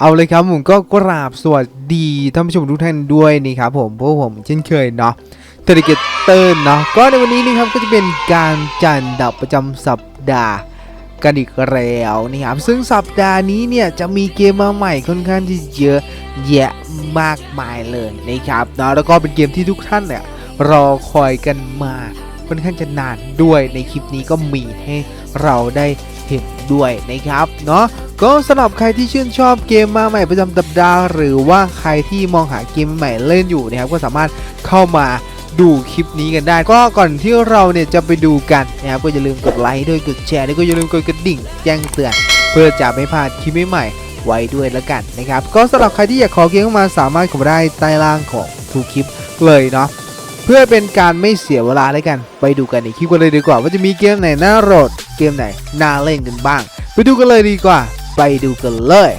เอาเลยครับผมก็กราบสวัสดีท่านผู้ชมทุกท่านด้วยนี่ครับผมพวกผมเช่นเคยเนาะเทเลเกเตอร์เนาะก็ในวันนี้นะครับก็จะเป็นการจันดับประจำสัปดาห์กันอีกแล้วนี่ครับซึ่งสัปดาห์นี้เนี่ยจะมีเกมมาใหม่ค่อนข้างที่เยอะแยะมากมายเลยนะครับเนาะแล้วก็เป็นเกมที่ทุกท่านเนี่ยรอคอยกันมาค่อนข้างจะนานด้วยในคลิปนี้ก็มีให้เราได้ เห็นด้วยนะครับเนาะก็สำหรับใครที่ชื่นชอบเกมมาใหม่ประจำสัปดาห์หรือว่าใครที่มองหาเกมใหม่เล่นอยู่นะครับก็สามารถเข้ามาดูคลิปนี้กันได้ ก็ก่อนที่เราเนี่ยจะไปดูกันนะครับก็อย่าลืมกดไลค์ด้วยกดแชร์แล้วก็อย่าลืมกดกระดิ่งแจ้งเตือน เพื่อจะไม่พลาดคลิปใหม่ๆไว้ด้วยแล้วกันนะครับก็สำหรับใครที่อยากขอเกมเข้ามาสามารถข้ามาได้ใต้ล่างของทุกคลิปเลยเนาะเพื่อเป็นการไม่เสียเวลาแล้วกัน ไปดูกันในคลิปกันเลยดีกว่าว่าจะมีเกมไหนน่าโหลด เกมไหนน่าเล่นกันบ้าง ไปดูกันเลยดีกว่า ไปดูกันเลย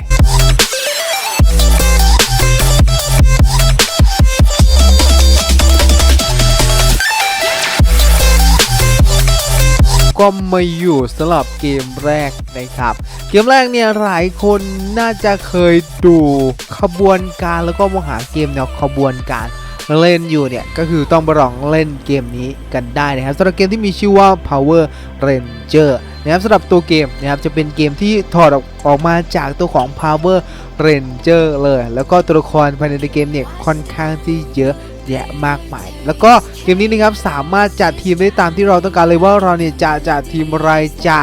ก็มาอยู่สำหรับเกมแรกนะครับ เกมแรกเนี่ยหลายคนน่าจะเคยดูขบวนการแล้วก็มหาเกมแนวขบวนการ เล่นอยู่เนี่ย ก็คือต้องไปลองเล่นเกมนี้กันได้นะครับสำหรับเกมที่มีชื่อว่า Power Ranger นะครับสำหรับตัวเกมนะครับจะเป็นเกมที่ถอดออกมาจากตัวของ Power Ranger เลย แล้วก็ตัวละครภายในเกมเนี่ยค่อนข้างที่เยอะแยะมากมาย แล้วก็เกมนี้นะครับสามารถจัดทีมได้ตามที่เราต้องการเลยว่าเราเนี่ยจะจัดทีมอะไรจะ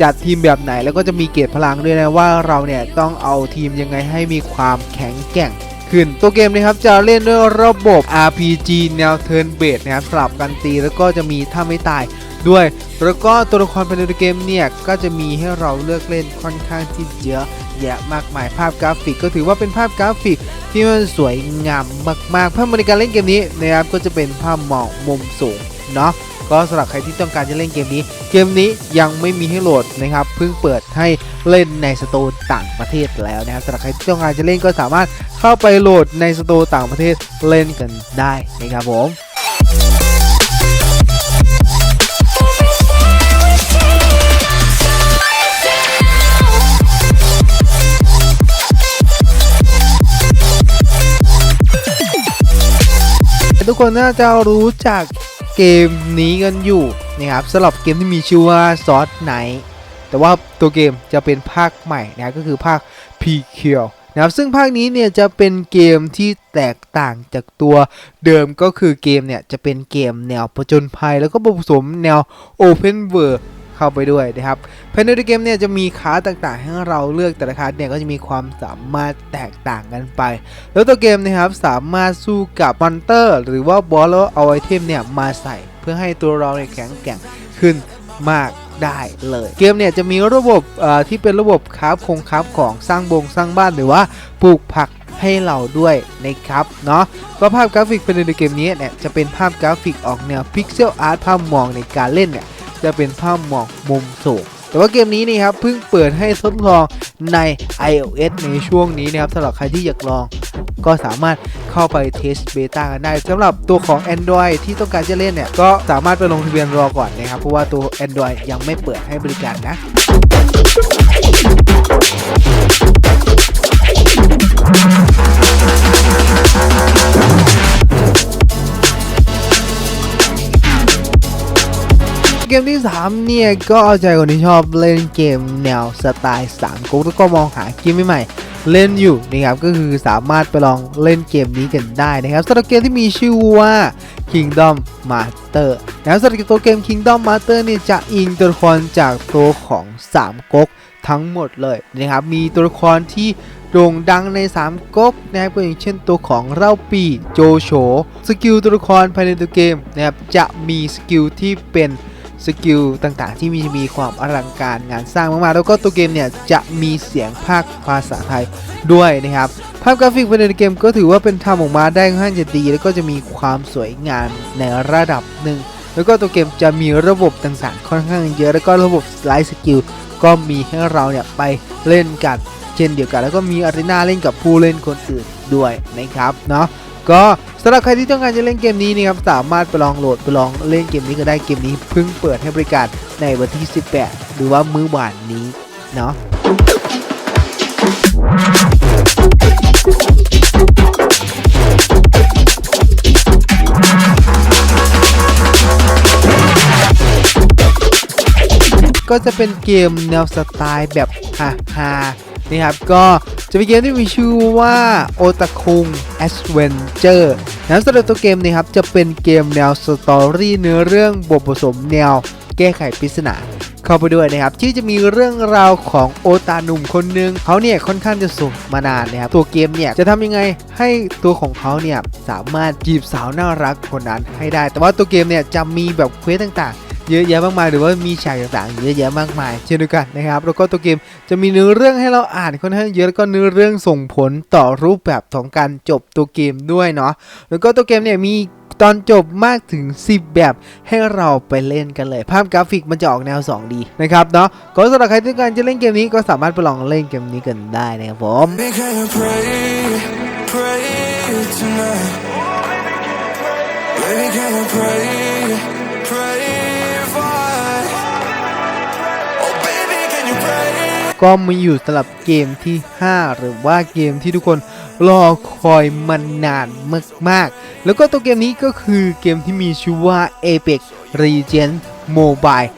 จัดทีมแบบไหน แล้วก็จะมีเกรดพลังด้วยนะว่าเราเนี่ยต้องเอาทีมยังไงให้มีความแข็งแกร่ง ขึ้น ตัวเกมนะครับจะเล่นด้วยระบบ RPG แนว Turn Based นะครับสลับกันตีแล้วก็จะมีถ้าไม่ตายด้วย แล้วก็ตัวละครภายในเกมเนี่ยก็จะมีให้เราเลือกเล่นค่อนข้างที่เยอะแยะมากมายภาพกราฟิก ก็ถือว่าเป็นภาพกราฟิกที่มันสวยงามมากๆภาพในการเล่นเกมนี้นะครับก็จะเป็นภาพมองมุมสูงเนาะ ก็สำหรับใครที่ต้องการจะเล่นเกมนี้ เกมนี้ยังไม่มีให้โหลดนะครับเพิ่งเปิดให้เล่นในสตร์ต่างประเทศแล้วนะครับสำหรับใครที่ต้องการจะเล่นก็สามารถเข้าไปโหลดในสตร์ต่างประเทศเล่นกันได้นะครับผมทุกคนน่าจะรู้จัก เกมนี้กันอยู่นะครับสำหรับเกมที่มีชื่อว่าซอสไนแต่ว่าตัวเกมจะเป็นภาคใหม่นะก็คือภาค p q นะครับซึ่งภาคนี้เนี่ยจะเป็นเกมที่แตกต่างจากตัวเดิมก็คือเกมเนี่ยจะเป็นเกมแนวผจญภัย แล้วก็ผสมแนว Open World เข้าไปด้วยนะครับภายในเกมเนี่ยจะมีคาร์ดต่างๆ ให้เราเลือกแต่ละคาร์ดเนี่ยก็จะมีความสามารถแตกต่างกันไป แล้วตัวเกมนะครับสามารถสู้กับมอนเตอร์ หรือว่าบอสแล้วเอาไอเทมเนี่ยมาใส่เพื่อให้ตัวเราเนี่ยแข็งแกร่งขึ้นมากได้เลยเกมเนี่ยจะมีระบบที่เป็นระบบคราฟคงคราฟของสร้างบงสร้างบ้านหรือว่าปลูกผักให้เราด้วยนะครับเนาะก็ภาพกราฟิกภายในเกมนี้เนี่ยจะเป็นภาพกราฟิกออกแนวพิกเซลอาร์ตภาพมองในการเล่นเนี่ย จะเป็นภาพหมองมุมสูงแต่ว่าเกมนี้นี่ครับเพิ่งเปิดให้ทดลองใน iOS ในช่วงนี้นะครับสำหรับใครที่อยากลอง ก็สามารถเข้าไปเทสเบต้ากันได้สำหรับตัวของ Android ที่ต้องการจะเล่นเนี่ย ก็สามารถไปลงทะเบียนรอก่อนนะครับ เพราะว่าตัว Android ยังไม่เปิดให้บริการนะ เกมที่ 3 เนี่ย ก็เอาใจคนที่ชอบเล่นเกมแนวสไตล์3ก๊กแล้วก็มองหาเกมใหม่ๆเล่นอยู่นะครับก็คือสามารถไปลองเล่นเกมนี้กันได้นะครับสำหรับเกมที่มีชื่อว่า Kingdom Master นะครับสำหรับตัวเกม Kingdom Master เนี่ยจะอิงตัวละครจากตัวของ3ก๊กทั้งหมดเลยนะครับมีตัวละครที่โด่งดังใน 3ก๊กนะครับก็อย่างเช่นตัวของเล่าปีโจโฉสกิลตัวละครภายในตัวเกมนะครับจะมีสกิลที่เป็น สกิลต่างๆ ที่มีมีความอลังการงานสร้างมากๆ แล้วก็ตัวเกมเนี่ยจะมีเสียงภาคภาษาไทยด้วยนะครับ ภาพกราฟิกภายในเกมก็ถือว่าเป็นทำออกมาได้ค่อนข้างจะดี แล้วก็จะมีความสวยงามในระดับหนึ่ง แล้วก็ตัวเกมจะมีระบบต่างๆ ค่อนข้างเยอะ แล้วก็ระบบไลฟ์สกิลก็มีให้เราเนี่ยไปเล่นกัน เช่นเดียวกัน แล้วก็มีอารีนาเล่นกับผู้เล่นคนอื่นด้วยนะครับเนาะก็สำหรับใครที่ต้องการจะเล่นเกมนี้นะครับสามารถไปลองโหลดไปลองเล่นเกมนี้ก็ได้เกมนี้เพิ่งเปิดให้บริการในวันที่ 18 หรือว่ามื้อวานนี้เนาะก็จะเป็นเกมแนวสไตล์แบบฮาฮาๆ นี่ครับ ก็จะเป็นเกมที่มีชื่อว่าโอตาคุง Adventure นะสำหรับตัวเกมนี้ครับ จะเป็นเกมแนวสตอรี่เนื้อเรื่องบทผสมแนวแก้ไขปริศนาเข้าไปด้วยนะครับ ที่จะมีเรื่องราวของโอตาหนุ่มคนหนึ่งเขาเนี่ยค่อนข้างจะสูงมานานนะครับ ตัวเกมเนี่ยจะทำยังไงให้ตัวของเขาเนี่ยสามารถจีบสาวน่ารักคนนั้นให้ได้ แต่ว่าตัวเกมเนี่ยจะมีแบบเควสต่างๆ เยอะแยะมากมายหรือว่ามีฉากต่างๆเยอะแยะมากมาย เช่นเดียวกันนะครับแล้วก็ตัวเกมจะมีเนื้อเรื่องให้เราอ่านค่อนข้างเยอะแล้วก็เนื้อเรื่องส่งผลต่อรูปแบบของการจบตัวเกมด้วยเนาะแล้วก็ตัวเกมเนี่ยมีตอนจบมากถึง 10 แบบให้เราไปเล่นกันเลย ภาพกราฟิกมันจะออกแนว 2D นะครับเนาะก็สำหรับใครที่ต้องการจะเล่นเกมนี้ก็สามารถไปลองเล่นเกมนี้กันได้นะครับผม Baby, can I pray ก็มาอยู่สำหรับเกมที่ 5 หรือว่าเกมที่ทุกคนรอคอยมานานมากๆ แล้วก็ตัวเกมนี้ก็คือเกมที่มีชื่อว่า Apex Legends Mobile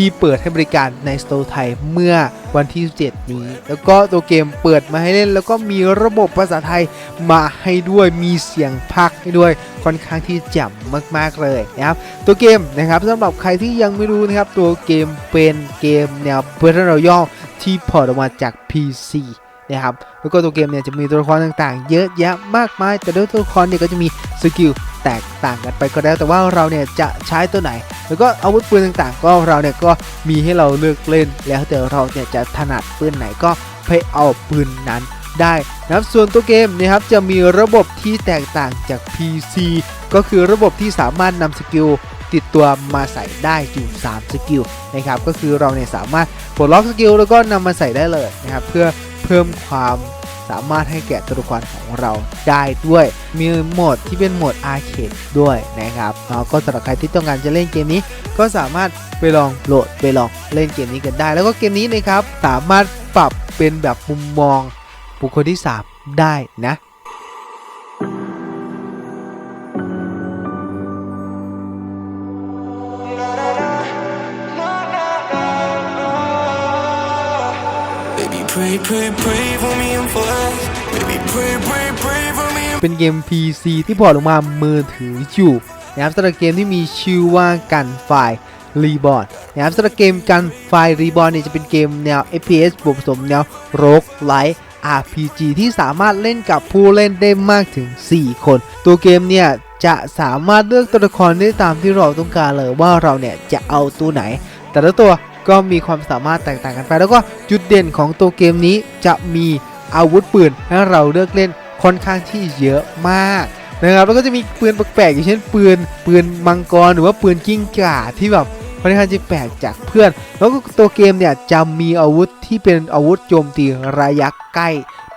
ที่เปิดให้บริการในสโตร์ไทยเมื่อวันที่ 7 นี้ แล้วก็ตัวเกมเปิดมาให้เล่น แล้วก็มีระบบภาษาไทยมาให้ด้วยมีเสียงพากย์ให้ด้วยค่อนข้างที่จ่มมากๆเลยนะครับตัวเกมนะครับสำหรับใครที่ยังไม่รู้นะครับตัวเกมเป็นเกมแนว Battle Royale ที่พอร์ตออกมาจาก PC นะครับแล้วก็ตัวเกมเนี่ยจะมีตัวละครต่างๆ เยอะแยะมากมาย แต่ด้วยตัวละครเนี่ยก็จะมีสกิลแตกต่างกันไปก็แล้วแต่ว่าเราเนี่ยจะใช้ตัวไหน แล้วก็อาวุธปืนต่างๆ ก็เราเนี่ยก็มีให้เราเลือกเล่น แล้วแต่เราเนี่ยจะถนัดปืนไหนก็ไปเอาปืนนั้นได้นะครับส่วนตัวเกมนะครับจะมีระบบที่แตกต่างจาก PC ก็คือระบบที่สามารถนำสกิล ติดตัวมาใส่ได้อยู่3สกิลนะครับก็คือเราเนี่ยสามารถปลดล็อกสกิลแล้วก็นำมาใส่ได้เลยนะครับเพื่อเพิ่มความสามารถให้แก่ตัวละครของเราได้ด้วย มีโหมดที่เป็นโหมดอาร์เคดด้วยนะครับแล้วก็สำหรับใครที่ต้องการจะเล่นเกมนี้ ก็สามารถไปลองโหลดไปลองเล่นเกมนี้กันได้ แล้วก็เกมนี้นะครับสามารถปรับเป็นแบบมุมมองบุคคลที่ 3 ได้นะ pray, pray, pray for me and for us. Baby, pray, pray, pray for me and เป็นเกม PC ที่พอร์ตลงมามือถืออยู่นะครับสำหรับเกมที่มีชื่อว่ากันไฟรีบอ n นะครับสำหรับเกมกันไฟรีบอ n เนี่ยจะเป็นเกมแนว FPS บวกผสมแนวโรกไลท์ RPG ที่สามารถเล่นกับผู้เล่นได้มากถึง 4 คน ตัวเกมเนี่ยจะสามารถเลือกตัวละครได้ตามที่เราต้องการเลยว่าเราเนี่ยจะเอาตัวไหน แต่ละตัว ก็มีความสามารถแตกต่างกันไป แล้วก็จุดเด่นของตัวเกมนี้จะมีอาวุธปืนให้เราเลือกเล่นค่อนข้างที่เยอะมากนะครับแล้วก็จะมีปืนแปลกๆอย่างเช่นปืนปืนมังกรหรือว่าปืนกิ้งก่าที่แบบค่อนข้างจะแปลกจากเพื่อน แล้วก็ตัวเกมเนี่ยจะมีอาวุธที่เป็นอาวุธโจมตีระยะใกล้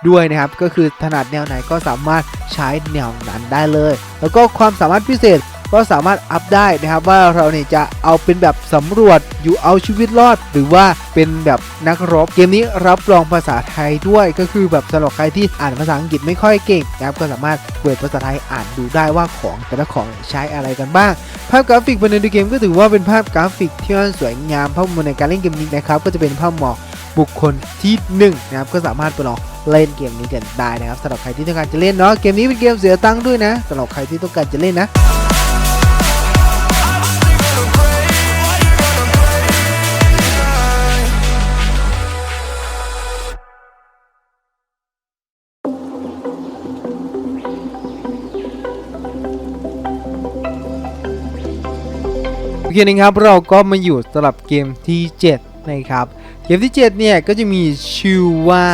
ด้วยนะครับ ก็คือถนัดแนวไหนก็สามารถใช้แนวนั้นได้เลย แล้วก็ความสามารถพิเศษ ก็สามารถอัพได้นะครับว่าเราเนี่ยจะเอาเป็นแบบสำรวจอยู่เอาชีวิตรอด หรือว่าเป็นแบบนักรบ เกมนี้รับรองภาษาไทยด้วยก็คือแบบสำหรับใครที่อ่านภาษาอังกฤษไม่ค่อยเก่งนะครับก็สามารถเปิดภาษาไทยอ่านดูได้ว่าของแต่ละของใช้อะไรกันบ้าง ภาพกราฟิกภายในเกมก็ถือว่าเป็นภาพกราฟิกที่มันสวยงามภาพมุมในการเล่นเกมนี้นะครับก็จะเป็นภาพหมอกบุคคลที่หนึ่งนะครับก็สามารถไปลองเล่นเกมนี้กันได้นะครับสำหรับใครที่ต้องการจะเล่นเนาะเกมนี้เป็นเกมเสียตังค์ด้วยนะสำหรับใครที่ต้องการจะเล่นนะ อเคนะครับเราก็มาอยู่สำหรับเกมที่7นะครับเกมที่7เนี่ยก็จะมีชื่อว่า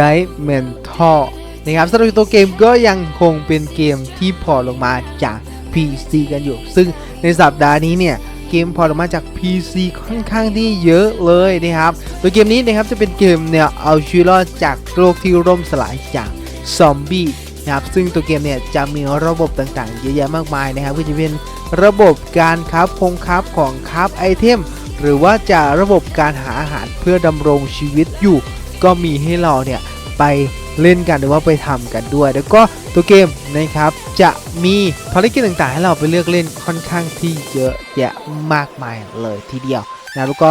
Dimental นะครับสำหรับตัวเกมก็ยังคงเป็นเกมที่พอลงมาจาก PC กันอยู่ ซึ่งในสัปดาห์นี้เนี่ยเกมพอลงมาจาก PC ค่อนข้างที่เยอะเลยนะครับตัวเกมนี้นะครับจะเป็นเกมแนวเอาชีวิตรอดจากโลกที่ร่มสลายจากซอมบี้ นะครับซึ่งตัวเกมเนี่ยจะมีระบบต่างๆ เยอะแยะมากมายนะครับก็จะเป็นระบบการคราฟคงคราฟของคราฟไอเทมหรือว่าจะระบบการหาอาหารเพื่อดำรงชีวิตอยู่ ก็มีให้เราเนี่ยไปเล่นกันหรือว่าไปทำกันด้วย แล้วก็ตัวเกมนะครับจะมีภารกิจต่างๆ ให้เราไปเลือกเล่นค่อนข้างที่เยอะแยะมากมายเลยทีเดียวนะแล้วก็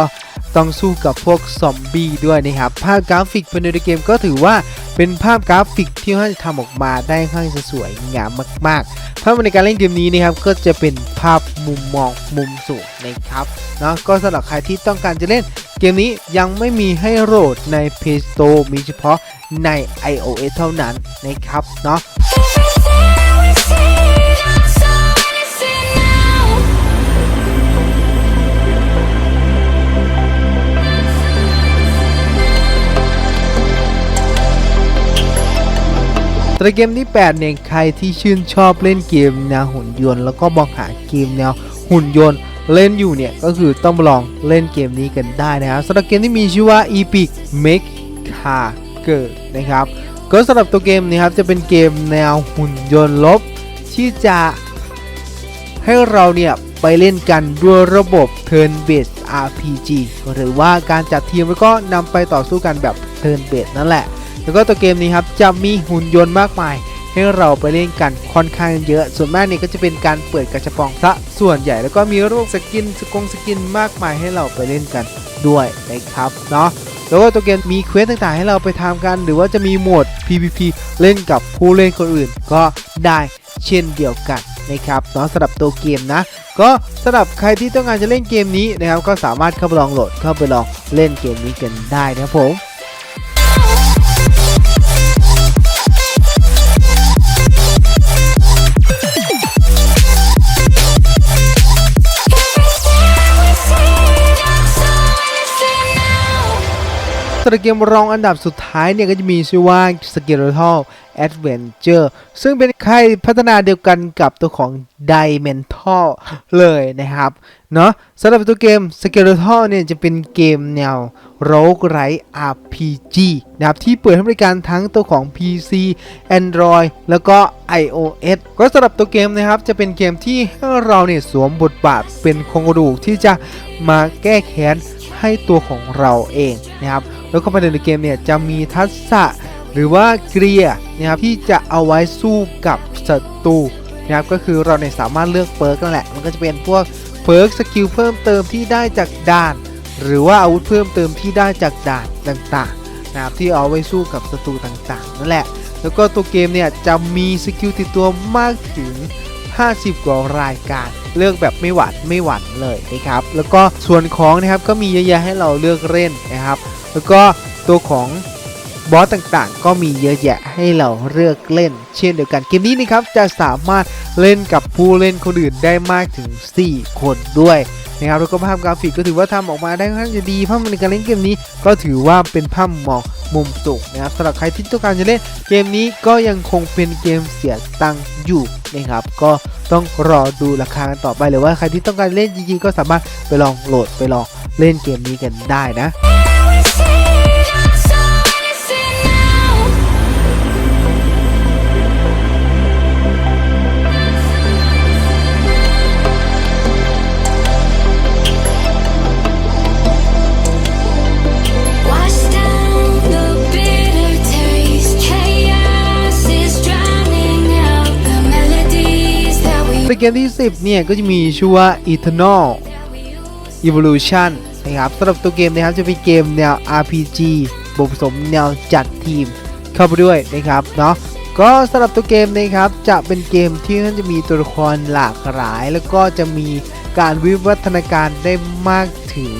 ต้องสู้กับพวกซอมบี้ด้วยนะครับ ภาพกราฟิกภายในเกมก็ถือว่าเป็นภาพกราฟิกที่ท่านจะทำออกมาได้ค่อนข้างจะสวยงามมากๆภาพในการเล่นเกมนี้นะครับก็จะเป็นภาพมุมมองมุมสูงนะครับเนาะก็สำหรับใครที่ต้องการจะเล่นเกมนี้ยังไม่มีให้โหลดใน Play Store มีเฉพาะใน iOS เท่านั้นนะครับเนาะ แต่เกมที่ 8 เนี่ย ใครที่ชื่นชอบเล่นเกมแนวหุ่นยนต์ แล้วก็มองหาเกมแนวหุ่นยนต์เล่นอยู่เนี่ย ก็คือต้องลองเล่นเกมนี้กันได้นะครับสำหรับเกมที่มีชื่อว่า Epic Make Car เกิดนะครับ ก็สำหรับตัวเกมนี้ครับจะเป็นเกมแนวหุ่นยนต์ลบ ที่จะให้เราเนี่ยไปเล่นกันด้วยระบบ Turn Based RPG หรือว่าการจัดทีมแล้วก็นำไปต่อสู้กันแบบ Turn Based นั่นแหละ แล้วก็ตัวเกมนี้ครับจะมีหุ่นยนต์มากมาย ให้เราไปเล่นกันค่อนข้างเยอะ ส่วนมากนี่ก็จะเป็นการเปิดกระชับปองซะส่วนใหญ่แล้วก็มีรูปสกินสกงสกินมากมายให้เราไปเล่นกันด้วยนะครับเนาะแล้วก็ตัวเกมมีเควสต่างๆ ให้เราไปทำกัน หรือว่าจะมีโหมด PVP เล่นกับผู้เล่นคนอื่นก็ได้เช่นเดียวกันนะครับเนาะสำหรับตัวเกมนะ ก็สำหรับใครที่ต้องการจะเล่นเกมนี้นะครับ ก็สามารถเข้าไปลองโหลดเข้าไปลองเล่นเกมนี้กันได้นะครับผม สำหรับเกมรองอันดับสุดท้ายเนี่ยก็จะมีชื่อว่า s k e l e t a l Adventure ซึ่งเป็นค่ายพัฒนาเดียวกันกับตัวของ Dimental เลยนะครับเนาะสำหรับตัวเกม s k e l e t a l เนี่ยจะเป็นเกมแนว Roguelike RPG นะครับที่เปิดให้บริการทั้งตัวของ PC Android แล้วก็ iOS ก็สำหรับตัวเกมนะครับจะเป็นเกมที่เราเนี่ยสวมบทบาทเป็นโครงกระดูกที่จะมาแก้แค้นให้ตัวของเราเองนะครับ แล้วก็ภายในเกมเนี่ยจะมีทักษะหรือว่าเกรียนะครับที่จะเอาไว้สู้กับศัตรูนะครับก็คือเราเนี่ยสามารถเลือกเปิร์กนั่นแหละ มันก็จะเป็นพวกเปิร์กสกิลเพิ่มเติมที่ได้จากด่าน หรือว่าอาวุธเพิ่มเติมที่ได้จากด่านต่างๆนะครับที่เอาไว้สู้กับศัตรูต่างๆนั่นแหละแล้วก็ตัวเกมเนี่ยจะมีสกิลติดตัวมากถึง 50 กว่ารายการ เลือกแบบไม่หวัดไม่หวั่นเลยนะครับ แล้วก็ส่วนของนะครับก็มีเยอะแยะให้เราเลือกเล่นนะครับ แล้วก็ตัวของบอสต่างๆ ก็มีเยอะแยะให้เราเลือกเล่น เช่นเดียวกันเกมนี้นะครับจะสามารถเล่นกับผู้เล่นคนอื่นได้มากถึง 4 คนด้วยนะครับแล้วก็ภาพกราฟิกก็ถือว่าทำออกมาได้ค่อนข้างจะดีภาพในการเล่นเกมนี้ ก็ถือว่าเป็นภาพมองมุมสูงนะครับสำหรับใครที่ต้องการจะเล่นเกมนี้ก็ยังคงเป็นเกมเสียตังค์อยู่นะครับก็ต้องรอดูราคากันต่อไปหรือว่าใครที่ต้องการเล่นจริงๆก็สามารถไปลองโหลดไปลองเล่นเกมนี้กันได้นะ เกมที่ 10 เนี่ย ก็จะมีชื่อว่า Eternal Evolution นะครับสำหรับตัวเกมนะครับจะเป็นเกมแนว RPG บวกผสมแนวจัดทีมเข้าไปด้วยนะครับเนาะก็สำหรับตัวเกมนะครับจะเป็นเกมที่มันจะมีตัวละครหลากหลาย แล้วก็จะมีการวิวัฒนาการได้มากถึง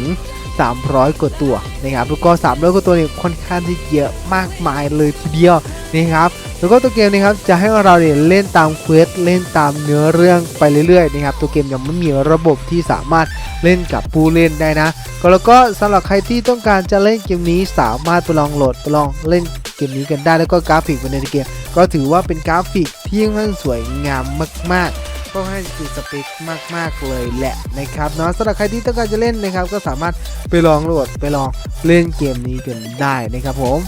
300 กว่าตัวนะครับแล้วก็ 300 กว่าตัวเนี่ยค่อนข้างที่เยอะมากมายเลยทีเดียวนะครับแล้วก็ตัวเกมนะครับจะให้เราเนี่ยเล่นตามเควสเล่นตามเนื้อเรื่องไปเรื่อยๆนะครับตัวเกมยังไม่มีระบบที่สามารถเล่นกับผู้เล่นได้นะ ก็แล้วก็สำหรับใครที่ต้องการจะเล่นเกมนี้สามารถไปลองโหลดไปลองเล่นเกมนี้กันได้แล้วก็กราฟิกภายในเกม ก็ถือว่าเป็นกราฟิกที่ค่อนข้างสวยงามมากๆ ก็ให้ติดสเปคมาก ๆ เลยแหละนะครับเนาะสำหรับใครที่ต้องการจะเล่นนะครับ ก็สามารถไปลองโหลดไปลองเล่นเกมนี้กันได้นะครับผม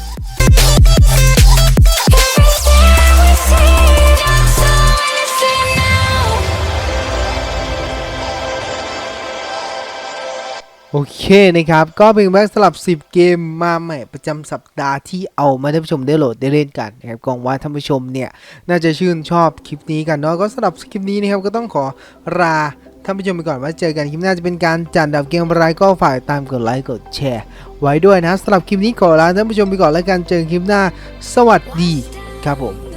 โอเคนะครับ ก็เป็นแบ็กสลับ 10 เกมมาใหม่ประจำสัปดาห์ที่เอามาให้ท่านผู้ชมได้โหลดได้เล่นกันนะครับกองว่าท่านผู้ชมเนี่ย น่าจะชื่นชอบคลิปนี้กันเนาะก็สำหรับคลิปนี้นะครับก็ต้องขอลาท่านผู้ชมไปก่อนว่าเจอกันคลิปหน้าจะเป็นการจัดดับเกมอะไรก็ฝากตามกดไลค์กดแชร์ ไว้ด้วยนะสำหรับคลิปนี้ขอลาท่านผู้ชมไปก่อนแล้วกันเจอกันคลิปหน้า สวัสดีครับผม